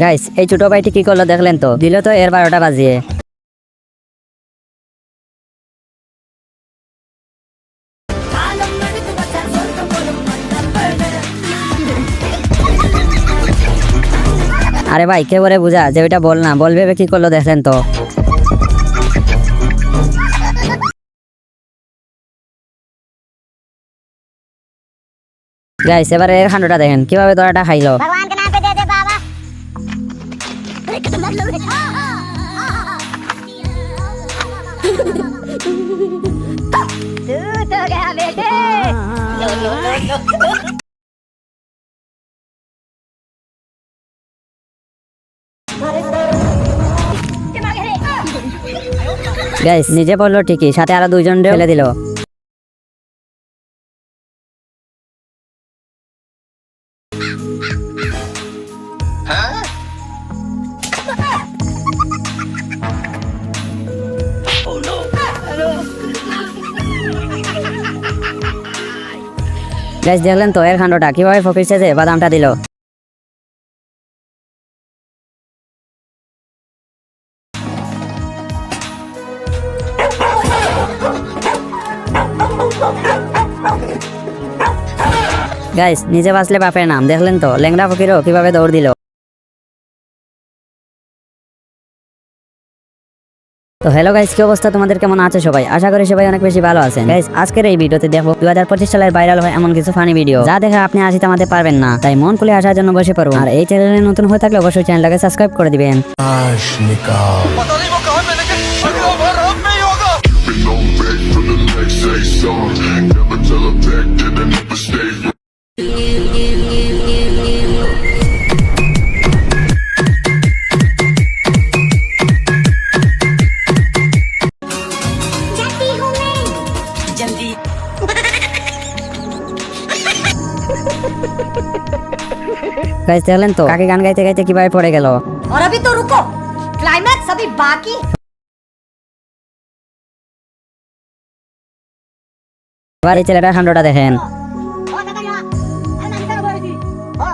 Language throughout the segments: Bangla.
গাইস এই ছোট ভাইটি কি করল দেখলেন তো? দিল তো এর বারোটা বাজিয়ে। আরে ভাই, কে বলে বুঝা? যে ওইটা বল না, বল ভেবে কি করল দেখলেন তো? গাইস এবারে এর খান্ডটা দেখেন কীভাবে দড়াটা খাইলো। গাইস নিজে পড়ল ঠিকই সাথে আরও দুইজন ফেলে দিল। গাইস দেখলেন তো এর খান্ডটা কীভাবে ফকির সেজে বাদামটা দিল? গাইস নিজে বাঁচলে বাপের নাম। দেখলেন তো লেংড়া ফকিরও কীভাবে দৌড় দিল? তো হ্যালো গাইস কি অবস্থা? তোমাদের কেমন আছে সবাই? আশা করি সবাই অনেক বেশি ভালো আছেন। গাইস আজকের এই ভিডিওতে দেখব দু হাজার পঁচিশ সালের ভাইরাল হয় এমন কিছু ফানি ভিডিও যা দেখে আপনি আসিতে আমাদের পারবেন না। তাই মন খুলে আসার জন্য বসে পড়ুন। আর এই চ্যানেলে নতুন হয়ে থাকলে অবশ্যই চ্যানেলটাকে সাবস্ক্রাইব করে দিবেন। গাইস দেখলেন তো কাকে গান গাইতে গাইতে কিভাবে পড়ে গেল और अभी तो रुको क्लाइमैक्स अभी बाकी এবার এই ছেলেটার খান্ডটা দেখেন ओ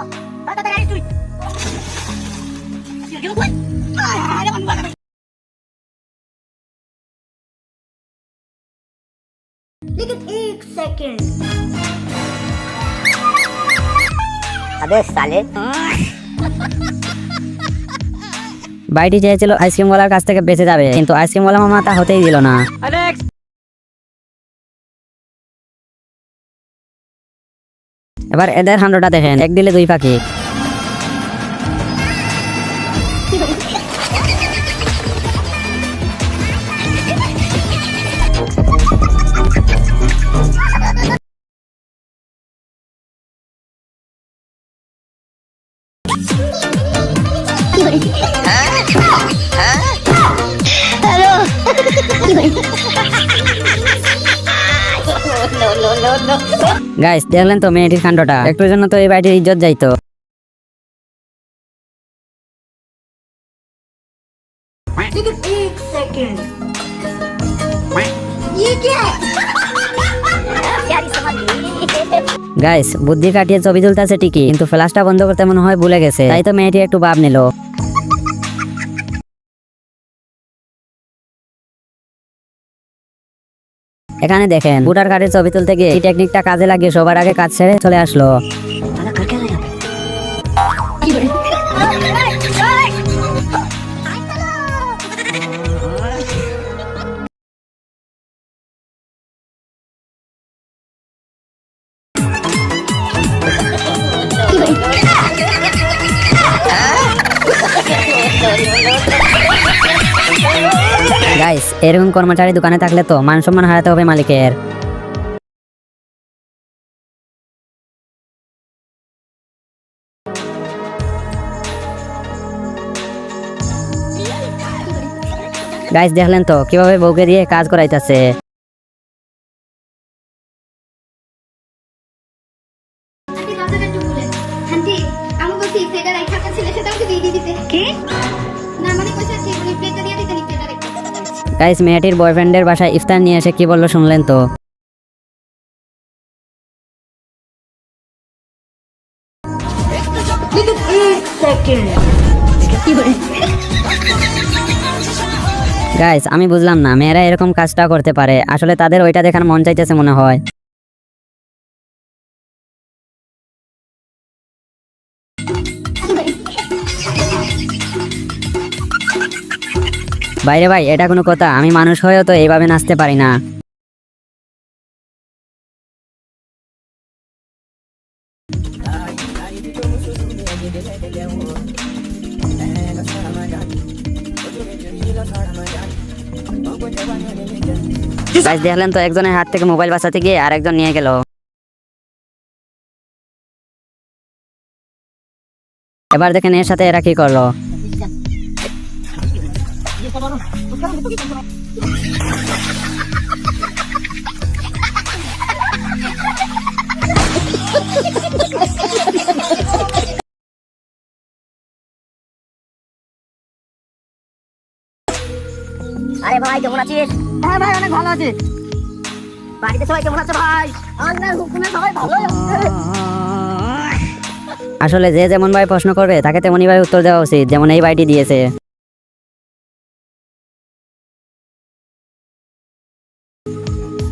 दादा यहाँ আবে সালে। বাইটি চেয়েছিল আইসক্রিমওয়ালার কাছ থেকে বেঁচে যাবে, কিন্তু আইসক্রিমওয়ালা মামা তা হতেই দিল না। এবার এদের হান্ডোটা দেখেন, এক দিলে দুই পাখি। হ্যালো। গাইস দেখলেন তো মেয়েটির কাণ্ডটা? একটুর জন্য তো এই বাড়িটির ইজ্জত যাইতো। গাইস বুদ্ধি কাটিয়ে ছবি তুলতেছে ঠিকই কিন্তু ফ্ল্যাশটা বন্ধ করতে মনে হয় ভুলে গেছে। তাই তো মেয়েটি একটু ভাব নিল। এখানে দেখেন ভোটার কার্ডের ছবি তুলতে গিয়ে এই টেকনিকটা কাজে লাগিয়ে সবার আগে কাজ ছেড়ে চলে আসলো। গাইস এরকম কর্মচারী দোকানে থাকলে তো মান সম্মান হারাতে হবে মালিকের। গাইস দেখলেন তো, কীভাবে বউকে দিয়ে কাজ করাইতেছে। গাইস মেয়েটির বয়ফ্রেন্ডের বাসায় ইফতার নিয়ে এসে কি বলল শুনলেন তো? গাইস আমি বুঝলাম না, মেয়েরা এরকম কাজটা করতে পারে। আসলে তাদের ওইটা দেখার মন চাইতেছে মনে হয়। বাইরে ভাই, এটা কোনো কথা। আমি মানুষ হয়েও তো এইভাবে নাচতে পারি না। গাইস দেখলেন তো, একজনের হাত থেকে মোবাইল বাঁচাতে গিয়ে আরেকজন নিয়ে গেল। এবার দেখেন এর সাথে এরা কি করল। আরে ভাই কেমন আছিস? হ্যাঁ ভাই অনেক ভালো আছি। বাড়িতে সবাই কেমন আছে ভাই? আল্লাহর হুকুমে সবাই ভালো আসলে যে যেমন ভাবে প্রশ্ন করবে তাকে তেমনই ভাবে উত্তর দেওয়া উচিত যেমন এই বাড়িটি দিয়েছে।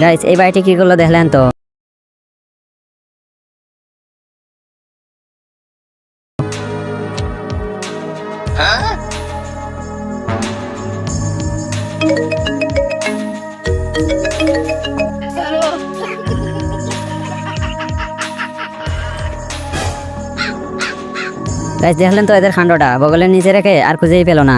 গাইস এই বাড়িটি কি করল দেখলেন তো? গাইস দেখলেন তো এদের খান্ডটা বগলের নিচে রেখে আর খুঁজেই পেল না।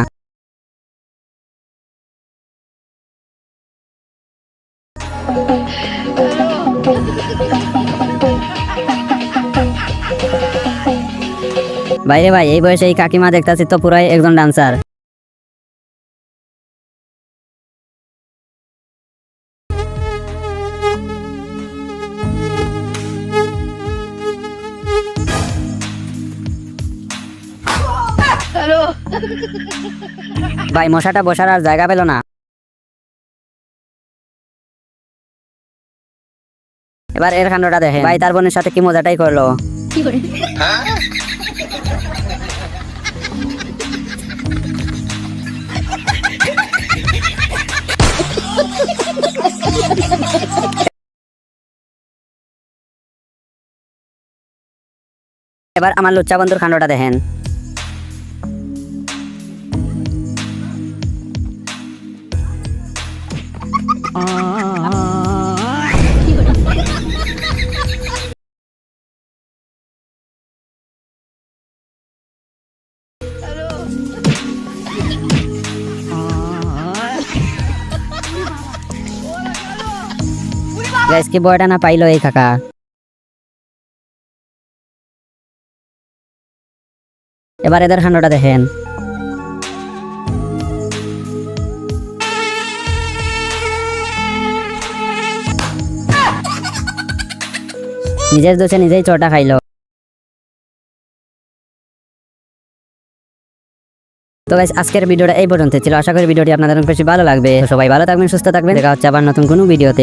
বাইরে ভাই এই বয়সে এই কাকিমা দেখতাছি তো পুরাই একজন ডান্সার ভাই মশাটা বসার আর জায়গা পেল না। এবার এর কাণ্ডটা দেখে ভাই তার বোনের সাথে কি মজাটাই করল? এবার আমার লুচ্চা বন্ধুর কাণ্ডটা দেখেন। কি বয়টা না পাইলো এই কাকা? এবার এদের কাণ্ডটা দেখেন। নিজের দোষে নিজেই চটা খাইলো। তো গাইস আজকের ভিডিওটা এই পর্যন্ত ছিল। আশা করি ভিডিওটি আপনাদের বেশি ভালো লাগবে। সবাই ভালো থাকবেন, সুস্থ থাকবেন। দেখা হচ্ছে আবার নতুন কোনো ভিডিওতে।